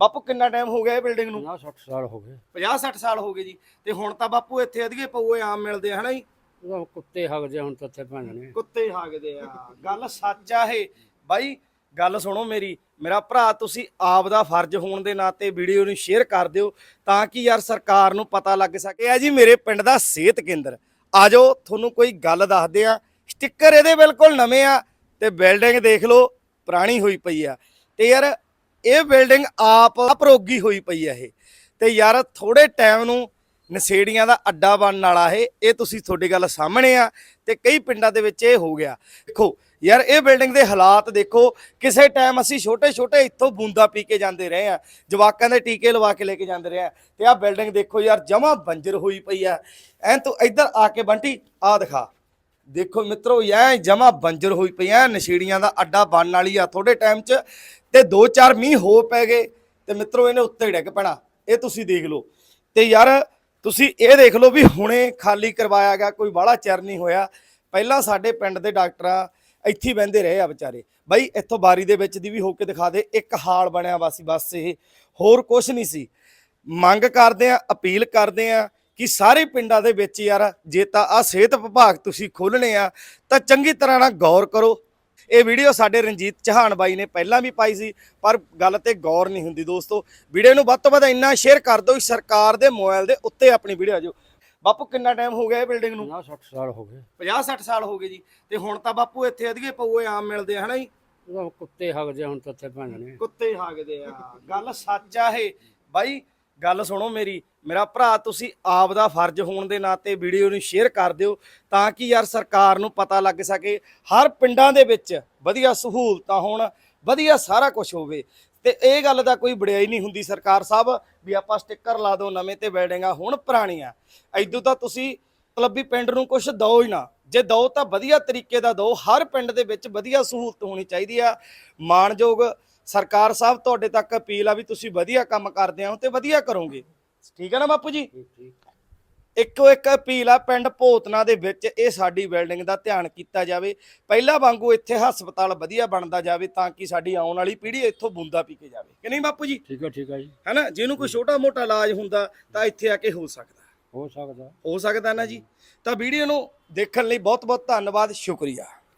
ਬਾਪੂ ਕਿੰਨਾ ਟਾਈਮ ਹੋ ਗਿਆ ਇਹ ਬਿਲਡਿੰਗ ਨੂੰ? 50 60 ਸਾਲ ਹੋ ਗਏ। 50 60 ਸਾਲ ਹੋ ਗਏ ਜੀ। ਤੇ ਹੁਣ ਤਾਂ ਬਾਪੂ ਇੱਥੇ ਅਧੀਏ ਪਊਏ ਆਮ ਮਿਲਦੇ ਆ ਹਨਾ ਜੀ? ਕੁੱਤੇ ਹਗਦੇ ਹੁਣ ਤਾਂ ਇੱਥੇ ਭੰਜਣੇ ਕੁੱਤੇ ਹਾਗਦੇ ਆ। ਗੱਲ ਸੱਚ ਆ ਇਹ। ਬਾਈ ਗੱਲ ਸੁਣੋ ਮੇਰੀ। ਮੇਰਾ ਭਰਾ ਤੁਸੀਂ ਆਪ ਦਾ ਫਰਜ਼ ਹੋਣ ਦੇ ਨਾਤੇ ਵੀਡੀਓ ਨੂੰ ਸ਼ੇਅਰ ਕਰ ਦਿਓ ਤਾਂ ਕਿ ਯਾਰ ਸਰਕਾਰ ਨੂੰ ਪਤਾ ਲੱਗ ਸਕੇ। ਆ ਜੀ ਮੇਰੇ ਪਿੰਡ ਦਾ ਸਿਹਤ ਕੇਂਦਰ। ਆਜੋ ਤੁਹਾਨੂੰ ਕੋਈ ਗੱਲ ਦੱਸਦੇ ਆ ਸਟicker ਇਹਦੇ ਬਿਲਕੁਲ ਨਵੇਂ ਆ ਤੇ ਬਿਲਡਿੰਗ ਦੇਖ ਲਓ ਪੁਰਾਣੀ ਹੋਈ ਪਈ ਆ। ਤੇ ਯਾਰ ਇਹ ਬਿਲਡਿੰਗ ਆਪ ਅਪਰੋਗੀ ਹੋਈ ਪਈ ਹੈ ਇਹ। ਤੇ ਯਾਰ ਥੋੜੇ ਟਾਈਮ ਨੂੰ ਨਸ਼ੇੜੀਆਂ ਦਾ ਅੱਡਾ ਬਣਨ ਵਾਲਾ ਇਹ ਇਹ ਤੁਸੀਂ ਤੁਹਾਡੀ ਗੱਲ ਸਾਹਮਣੇ ਆ ਤੇ ਕਈ ਪਿੰਡਾਂ ਦੇ ਵਿੱਚ ਇਹ ਹੋ ਗਿਆ। ਦੇਖੋ ਯਾਰ ਇਹ ਬਿਲਡਿੰਗ ਦੇ ਹਾਲਾਤ ਦੇਖੋ, ਕਿਸੇ ਟਾਈਮ ਅਸੀਂ ਛੋਟੇ ਛੋਟੇ ਇੱਥੋਂ ਬੂੰਦਾ ਪੀ ਕੇ ਜਾਂਦੇ ਰਹੇ ਆ, ਜਵਾਕਾਂ ਦੇ ਟੀਕੇ ਲਵਾ ਕੇ ਲੈ ਕੇ ਜਾਂਦੇ ਰਹੇ ਆ, ਤੇ ਆਹ ਬਿਲਡਿੰਗ ਦੇਖੋ ਯਾਰ ਜਮਾ ਬੰਜਰ ਹੋਈ ਪਈ ਆ। ਐਂ ਤੂੰ ਇੱਧਰ ਆ ਕੇ ਬੰਟੀ ਆ ਦਿਖਾ। ਦੇਖੋ ਮਿੱਤਰੋ ਐ ਜਮਾ ਬੰਜਰ ਹੋਈ ਪਈ ਐ, ਨਸ਼ੇੜੀਆਂ ਦਾ ਅੱਡਾ ਬਣਨ ਵਾਲੀ ਆ ਥੋੜੇ ਟਾਈਮ 'ਚ ਤੇ 2-4 ਮੀਂਹ ਹੋ ਪੈ ਗਏ ਤੇ ਮਿੱਤਰੋ ਇਹਨੇ ਉੱਤੇ ਡਿੱਗ ਪੈਣਾ, ਇਹ ਤੁਸੀਂ ਦੇਖ ਲਓ। ਤੇ ਯਾਰ ਤੁਸੀਂ ਇਹ ਦੇਖ ਲਓ ਵੀ ਹੁਣੇ ਖਾਲੀ ਕਰਵਾਇਆ ਗਿਆ, ਕੋਈ ਬਾਹਲਾ ਚਿਰ ਨਹੀਂ ਹੋਇਆ। ਪਹਿਲਾਂ ਸਾਡੇ ਪਿੰਡ ਦੇ ਡਾਕਟਰਾਂ ਇੱਥੇ ਹੀ ਬਹਿੰਦੇ ਰਹੇ ਆ ਵਿਚਾਰੇ। ਬਾਈ, ਇੱਥੋਂ ਬਾਰੀ ਦੇ ਵਿੱਚ ਦੀ ਵੀ ਹੋ ਕੇ ਦਿਖਾ ਦੇ, ਇੱਕ ਹਾਲ ਬਣਿਆ ਵਾ ਸੀ ਬਸ ਇਹ, ਹੋਰ ਕੁਝ ਨਹੀਂ ਸੀ। ਮੰਗ ਕਰਦੇ ਆ, ਅਪੀਲ ਕਰਦੇ ਆ ਕਿ ਸਾਰੇ ਪਿੰਡਾਂ ਦੇ ਵਿੱਚ ਯਾਰ ਜੇ ਤਾਂ ਆ ਸਿਹਤ ਵਿਭਾਗ ਤੁਸੀਂ ਖੋਲਣੇ ਆ ਤਾਂ ਚੰਗੀ ਤਰ੍ਹਾਂ ਨਾਲ ਗੌਰ ਕਰੋ। ਇਹ ਵੀਡੀਓ ਸਾਡੇ ਰਣਜੀਤ ਚੌਹਾਨ ਬਾਈ ਨੇ ਪਹਿਲਾਂ ਵੀ ਪਾਈ ਸੀ ਪਰ ਗੱਲ ਤੇ ਗੌਰ ਨਹੀਂ ਹੁੰਦੀ ਦੋਸਤੋ। ਵੀਡੀਓ ਨੂੰ ਵੱਧ ਤੋਂ ਵੱਧ ਇੰਨਾ ਸ਼ੇਅਰ ਕਰ ਦਿਓ ਕਿ ਸਰਕਾਰ ਦੇ ਮੋਬਾਈਲ ਦੇ ਉੱਤੇ ਆਪਣੀ ਵੀਡੀਓ ਆ ਜਾਓ। ਬਾਪੂ ਕਿੰਨਾ ਟਾਈਮ ਹੋ ਗਿਆ ਇਹ ਬਿਲਡਿੰਗ ਨੂੰ? 50 60 ਸਾਲ ਹੋ ਗਏ। 50 60 ਸਾਲ ਹੋ ਗਏ ਜੀ। ਤੇ ਹੁਣ ਤਾਂ ਬਾਪੂ ਇੱਥੇ ਅਧੀਏ ਪਊਏ ਆਮ ਮਿਲਦੇ ਹਨਾ ਜੀ? ਕੁੱਤੇ ਹਗਦੇ ਹੁਣ ਤਾਂ ਇੱਥੇ ਭੰਜਣੇ ਕੁੱਤੇ ਹਾਗਦੇ ਆ। ਗੱਲ ਸੱਚ ਆ ਇਹ। ਬਾਈ ਗੱਲ ਸੁਣੋ ਮੇਰੀ, ਮੇਰਾ ਭਰਾ ਤੁਸੀਂ ਆਪ ਦਾ ਫਰਜ਼ ਹੋਣ ਦੇ ਨਾਤੇ ਵੀਡੀਓ ਨੂੰ ਸ਼ੇਅਰ ਕਰ ਦਿਓ ਤਾਂ ਕਿ ਯਾਰ ਸਰਕਾਰ ਨੂੰ ਪਤਾ ਲੱਗ ਸਕੇ, ਹਰ ਪਿੰਡਾਂ ਦੇ ਵਿੱਚ ਵਧੀਆ ਸਹੂਲਤਾਂ ਹੋਣ, ਵਧੀਆ ਸਾਰਾ ਕੁਝ ਹੋਵੇ। ਤੇ ਇਹ ਗੱਲ ਦਾ ਕੋਈ ਬੜਿਆਈ ਨਹੀਂ ਹੁੰਦੀ ਸਰਕਾਰ ਸਾਹਿਬ ਵੀ ਆਪਾਂ ਸਟicker ਲਾ ਦਿਓ, ਨਵੇਂ ਤੇ ਬਿਲਡਿੰਗਾਂ ਹੁਣ ਪੁਰਾਣੀਆਂ। ਐਦੋਂ ਤਾਂ ਤੁਸੀਂ ਕਲੱਬੀ ਪਿੰਡ ਨੂੰ ਕੁਝ ਦਿਓ ਹੀ ਨਾ। ਜੇ ਦਿਓ ਤਾਂ ਵਧੀਆ ਤਰੀਕੇ ਦਾ ਦਿਓ, ਹਰ ਪਿੰਡ ਦੇ ਵਿੱਚ ਵਧੀਆ ਸਹੂਲਤ ਹੋਣੀ ਚਾਹੀਦੀ ਆ। ਮਾਣਯੋਗ ਸਰਕਾਰ ਸਾਹਿਬ ਤੁਹਾਡੇ ਤੱਕ ਅਪੀਲ ਆ ਵੀ ਤੁਸੀਂ ਵਧੀਆ ਕੰਮ ਕਰਦੇ ਹੋ ਤੇ ਵਧੀਆ ਕਰੋਗੇ। ਠੀਕ ਹੈ ਨਾ ਬਾਪੂ ਜੀ? ਇੱਕੋ ਇੱਕ ਅਪੀਲ ਆ ਪਿੰਡ ਭੋਤਨਾ ਦੇ ਵਿੱਚ ਇਹ ਸਾਡੀ ਬਿਲਡਿੰਗ ਦਾ ਧਿਆਨ ਕੀਤਾ ਜਾਵੇ। ਪਹਿਲਾਂ ਵਾਂਗੂ ਇੱਥੇ ਹਸਪਤਾਲ ਵਧੀਆ ਬਣਦਾ ਜਾਵੇ ਤਾਂ ਕਿ ਸਾਡੀ ਆਉਣ ਵਾਲੀ ਪੀੜ੍ਹੀ ਇੱਥੋਂ ਬੂੰਦਾ ਪੀ ਕੇ ਜਾਵੇ। ਕਿ ਨਹੀਂ ਬਾਪੂ ਜੀ? ਠੀਕ ਹੈ ਠੀਕ ਹੈ ਜੀ। ਹੈਨਾ ਜਿਹਨੂੰ ਕੋਈ ਛੋਟਾ ਮੋਟਾ ਇਲਾਜ ਹੁੰਦਾ ਤਾਂ ਇੱਥੇ ਆ ਕੇ ਹੋ ਸਕਦਾ। ਹੋ ਸਕਦਾ। ਹੋ ਸਕਦਾ ਨਾ ਜੀ? ਤਾਂ ਵੀਡੀਓ ਨੂੰ ਦੇਖਣ ਲਈ ਬਹੁਤ ਬਹੁਤ ਧੰਨਵਾਦ ਸ਼ੁਕਰੀਆ।